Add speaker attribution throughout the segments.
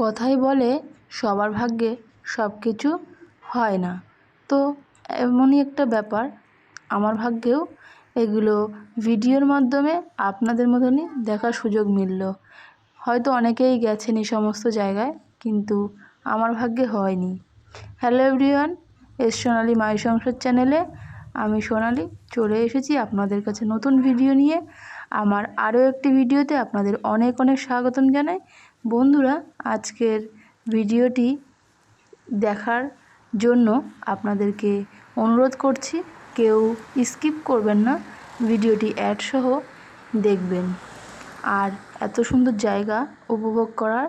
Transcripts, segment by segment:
Speaker 1: কথাই বলে সবার ভাগ্যে সব কিছু হয় না। তো এমনই একটা ব্যাপার। আমার ভাগ্যেও এগুলো ভিডিওর মাধ্যমে আপনাদের মতনই দেখার সুযোগ মিলল। হয়তো অনেকেই গেছেন এই সমস্ত জায়গায়, কিন্তু আমার ভাগ্যে হয়নি। Hello everyone, S Sonali my Sansar চ্যানেলে আমি সোনালি চলে এসেছি আপনাদের কাছে নতুন ভিডিও নিয়ে। আমার আরও একটি ভিডিওতে আপনাদের অনেক অনেক স্বাগতম জানাই। বন্ধুরা, আজকের ভিডিওটি দেখার জন্য আপনাদেরকে অনুরোধ করছি, কেউ স্কিপ করবেন না, ভিডিওটি অ্যাড সহ দেখবেন। আর এত সুন্দর জায়গা উপভোগ করার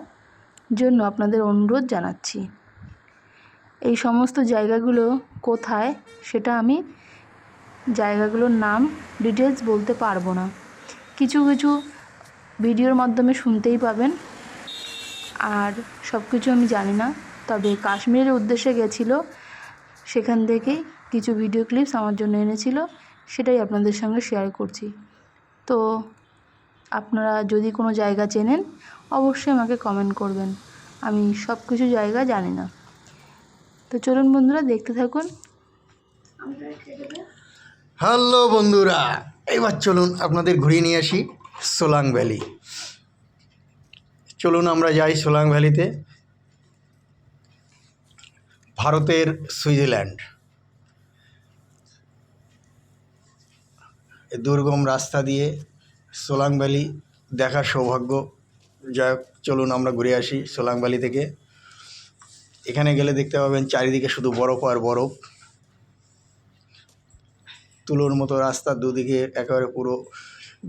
Speaker 1: জন্য আপনাদের অনুরোধ জানাচ্ছি। এই সমস্ত জায়গাগুলো কোথায়, সেটা আমি জায়গাগুলোর নাম ডিটেলস বলতে পারব না। কিছু কিছু ভিডিওর মাধ্যমে শুনতেই পাবেন। আর সব কিছু আমি জানি না। তবে কাশ্মীরের উদ্দেশ্যে গেছিল, সেখান থেকেই কিছু ভিডিও ক্লিপস আমার জন্য এনেছিল, সেটাই আপনাদের সঙ্গে শেয়ার করছি। তো আপনারা যদি কোনো জায়গা চেনেন, অবশ্যই আমাকে কমেন্ট করবেন। আমি সব কিছু জায়গা জানি না। তো চলুন বন্ধুরা, দেখতে থাকুন।
Speaker 2: হ্যালো বন্ধুরা, এবার চলুন আপনাদের ঘুরিয়ে নিয়ে আসি সোলাং ভ্যালি। চলুন আমরা যাই সোলাং ভ্যালিতে। ভারতের সুইজারল্যান্ড। দুর্গম রাস্তা দিয়ে সোলাং ভ্যালি দেখার সৌভাগ্য। যাই চলুন আমরা ঘুরে আসি সোলাং ভ্যালি থেকে। এখানে গেলে দেখতে পাবেন চারিদিকে শুধু বরফ আর বরফ। তুলোর মতো রাস্তার দুদিকে একেবারে পুরো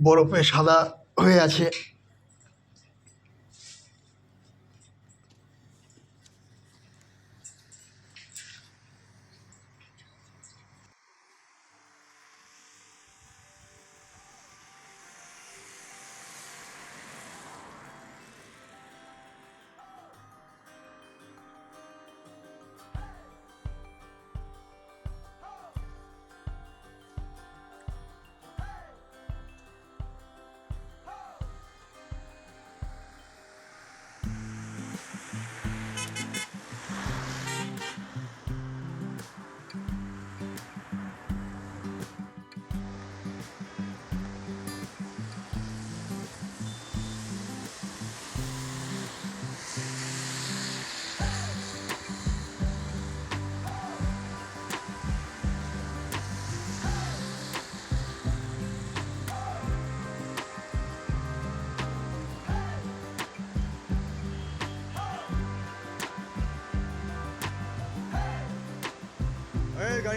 Speaker 2: বরফে সাদা হয়ে আছে।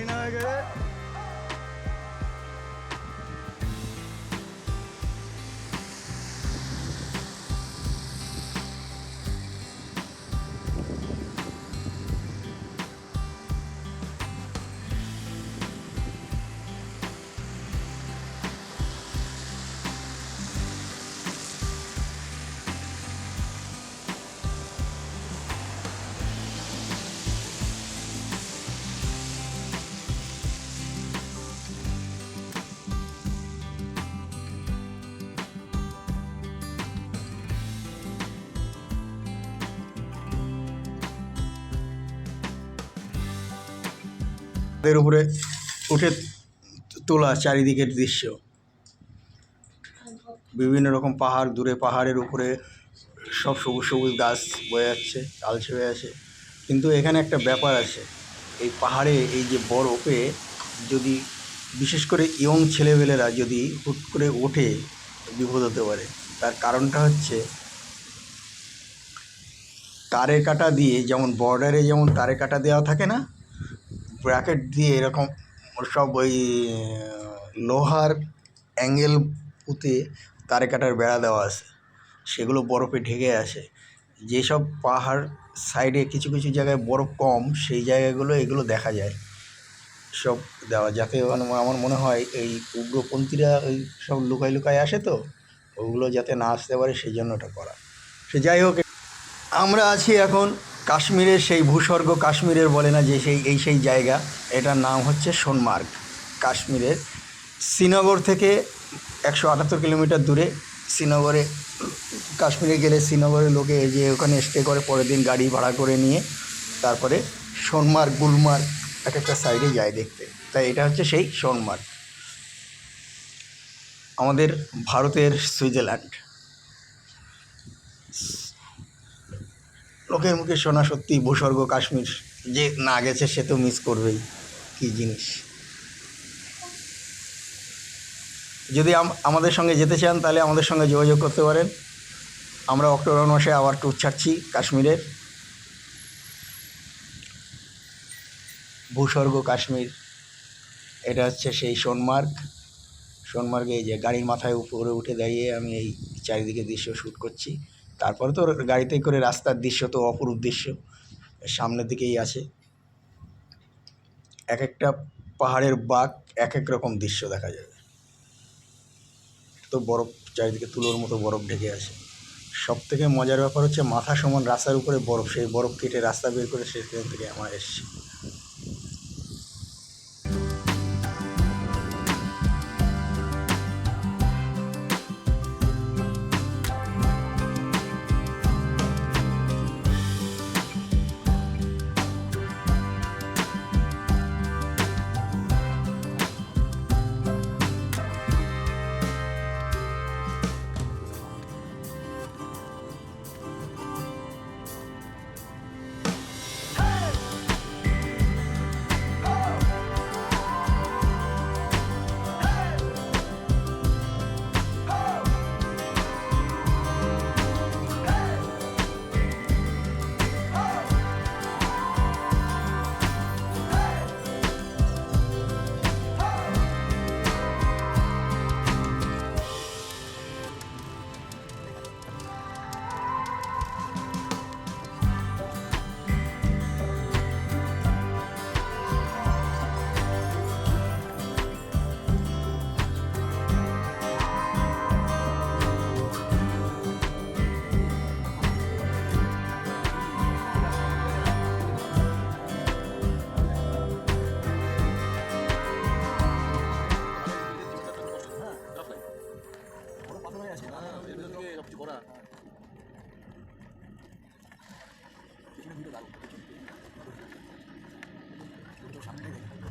Speaker 2: গাড়ি না এর উপরে উঠে তোলা চারিদিকের দৃশ্য। বিভিন্ন রকম পাহাড় দূরে, পাহাড়ের উপরে সব সবুজ সবুজ গাছ বয়ে যাচ্ছে কালচে হয়ে আছে। কিন্তু এখানে একটা ব্যাপার আছে, এই পাহাড়ে এই যে বরফে যদি, বিশেষ করে ইয়ং ছেলেবেলেরা যদি হুট করে ওঠে, বিপদ হতে পারে। তার কারণটা হচ্ছে তারে কাটা দিয়ে যেমন বর্ডারে যেমন তারে কাটা দেওয়া থাকে না ব্র্যাকেট দিয়ে এরকম সব ওই লোহার অ্যাঙ্গেল পুঁতে তারে কাটার বেড়া দেওয়া আছে। সেগুলো বরফে ঢেকে আছে। যেসব পাহাড় সাইডে কিছু কিছু জায়গায় বরফ কম, সেই জায়গাগুলো এগুলো দেখা যায়। সব দেওয়া, যাতে আমার মনে হয় এই উগ্রপন্থীরা ওই সব লুকাই লুকাই আসে তো, ওগুলো যাতে না আসতে পারে সেই জন্য ওটা করা। সে যাই হোক, আমরা আছি এখন কাশ্মীরের সেই ভূস্বর্গ কাশ্মীরের বলে না যে সেই, এই সেই জায়গা, এটার নাম হচ্ছে সোনমার্গ, কাশ্মীরের। শ্রীনগর থেকে একশো আটাত্তর কিলোমিটার দূরে শ্রীনগরে, কাশ্মীরে গেলে শ্রীনগরের লোকে যে ওখানে স্টে করে, পরের দিন গাড়ি ভাড়া করে নিয়ে তারপরে সোনমার্গ, গুলমার্গ, এক একটা সাইডে যায় দেখতে। তাই এটা হচ্ছে সেই সোনমার্গ। আমাদের ভারতের সুইজারল্যান্ড। লোকের মুখে শোনা সত্যি ভূস্বর্গ কাশ্মীর। যে না গেছে, সে তো মিস করবেই। কী জিনিস? যদি আম- আমাদের সঙ্গে যেতে চান, তাহলে আমাদের সঙ্গে যোগাযোগ করতে পারেন। আমরা অক্টোবর মাসে আবার ট্যুর ছাড়ছি কাশ্মীরের। ভূস্বর্গ কাশ্মীর। এটা হচ্ছে সেই সোনমার্গ। সোনমার্গে যে গাড়ির মাথায় উপরে উঠে দাঁড়িয়ে আমি এই চারিদিকে দৃশ্য শ্যুট করছি। তারপরে তো গাড়িতে করে রাস্তার দৃশ্য তো অপরূপ দৃশ্য। সামনের দিকেই আছে। এক একটা পাহাড়ের বাঘ এক এক রকম দৃশ্য দেখা যাবে তো বরফ চারিদিকে তুলোর মতো বরফ ঢেকে আছে। সব থেকে মজার ব্যাপার হচ্ছে মাথা সমান রাস্তার উপরে বরফ। সেই বরফ কেটে রাস্তা বের করে সেখান থেকে আমার এসছে।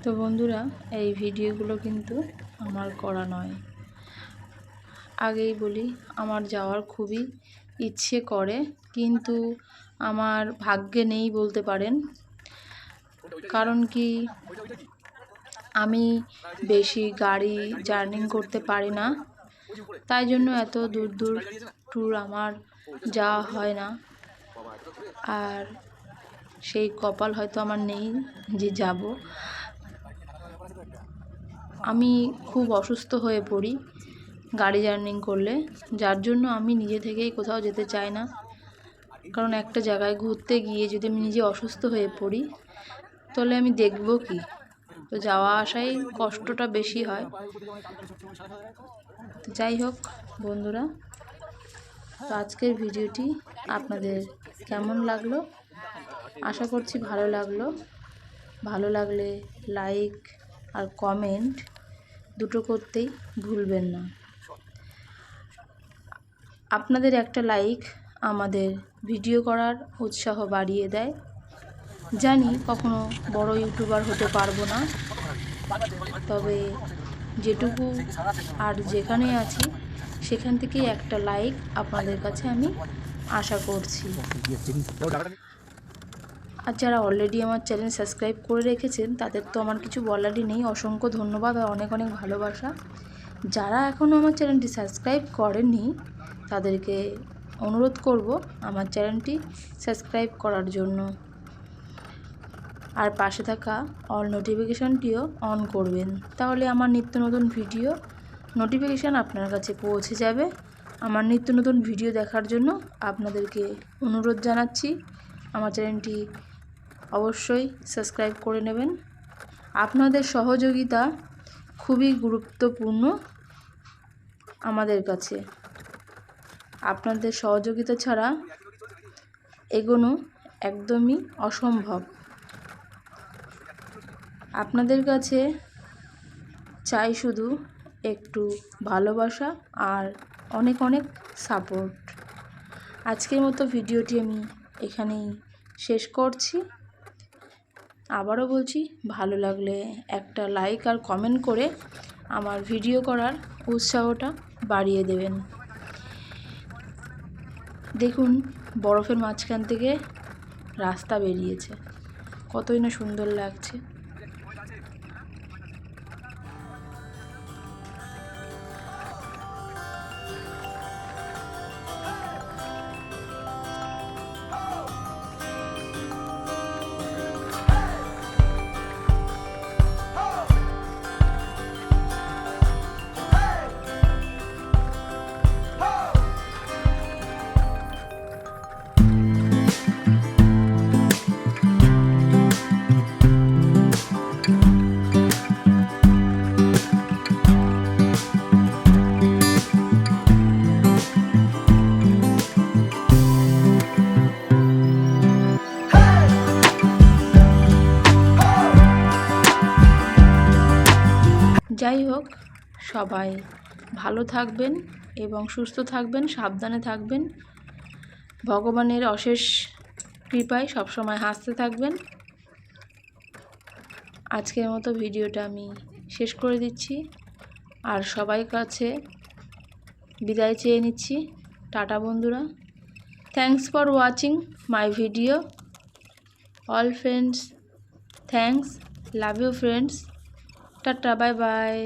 Speaker 1: তো বন্ধুরা, এই ভিডিওগুলো কিন্তু আমার করা নয়। আগেই বলি, আমার যাওয়ার খুবই ইচ্ছে করে, কিন্তু আমার ভাগ্যে নেই বলতে পারেন। কারণ কি, আমি বেশি গাড়ি জার্নিং করতে পারি না। তাই জন্য এত দূর দূর ট্যুর আমার যাওয়া হয় না। আর সেই কপাল হয়তো আমার নেই যে যাব। আমি খুব অসুস্থ হয়ে পড়ি গাড়ি জার্নিং করলে, যার জন্য আমি নিজে থেকেই কোথাও যেতে চাই না। কারণ একটা জায়গায় ঘুরতে গিয়ে যদি আমি নিজে অসুস্থ হয়ে পড়ি, তাহলে আমি দেখব কি? তো যাওয়া আসাই কষ্টটা বেশি হয়। তো যাই হোক বন্ধুরা, তো আজকের ভিডিওটি আপনাদের কেমন লাগল? আশা করছি ভালো লাগল। ভালো লাগলে লাইক আর কমেন্ট দুটো করতেই ভুলবেন না। আপনাদের একটা লাইক আমাদের ভিডিও করার উৎসাহ বাড়িয়ে দেয়। জানি কখনো বড় ইউটিউবার হতে পারব না। তবে যেটুকু আর যেখানে আছি, সেখান থেকেই একটা লাইক আপনাদের কাছে আমি আশা করছি। আর যারা অলরেডি আমার চ্যানেল সাবস্ক্রাইব করে রেখেছেন, তাদের তো আমার কিছু বলারই নেই। অসংখ্য ধন্যবাদ আর অনেক অনেক ভালোবাসা। যারা এখনও আমার চ্যানেলটি সাবস্ক্রাইব করেননি, তাদেরকে অনুরোধ করব আমার চ্যানেলটি সাবস্ক্রাইব করার জন্য। আর পাশে থাকা অল নোটিফিকেশানটিও অন করবেন। তাহলে আমার নিত্য নতুন ভিডিও নোটিফিকেশান আপনার কাছে পৌঁছে যাবে। আমার নিত্য নতুন ভিডিও দেখার জন্য আপনাদেরকে অনুরোধ জানাচ্ছি। আমার চ্যানেলটি অবশ্যই সাবস্ক্রাইব করে নেবেন। আপনাদের সহযোগিতা খুবই গুরুত্বপূর্ণ আমাদের কাছে। আপনাদের সহযোগিতা ছাড়া এগোনো একদমই অসম্ভব। আপনাদের কাছে চাই শুধু একটু ভালোবাসা আর অনেক অনেক সাপোর্ট আজকের মতো ভিডিওটি আমি এখানেই শেষ করছি। আবারও বলছি, ভালো লাগলে একটা লাইক আর কমেন্ট করে আমার ভিডিও করার উৎসাহটা বাড়িয়ে দেবেন। দেখুন, বরফের মাঝখান থেকে রাস্তা বেরিয়েছে। কতই না সুন্দর লাগছে। যাই হোক, সবাই ভালো থাকবেন এবং সুস্থ থাকবেন, সাবধানে থাকবেন। ভগবানের অশেষ কৃপায় সবসময় হাসতে থাকবেন। আজকের মতো ভিডিওটা আমি শেষ করে দিচ্ছি। আর সবাই কাছে বিদায় চেয়ে নিচ্ছি। টাটা বন্ধুরা। Thanks for watching my video all friends thanks love you friends tata bye bye.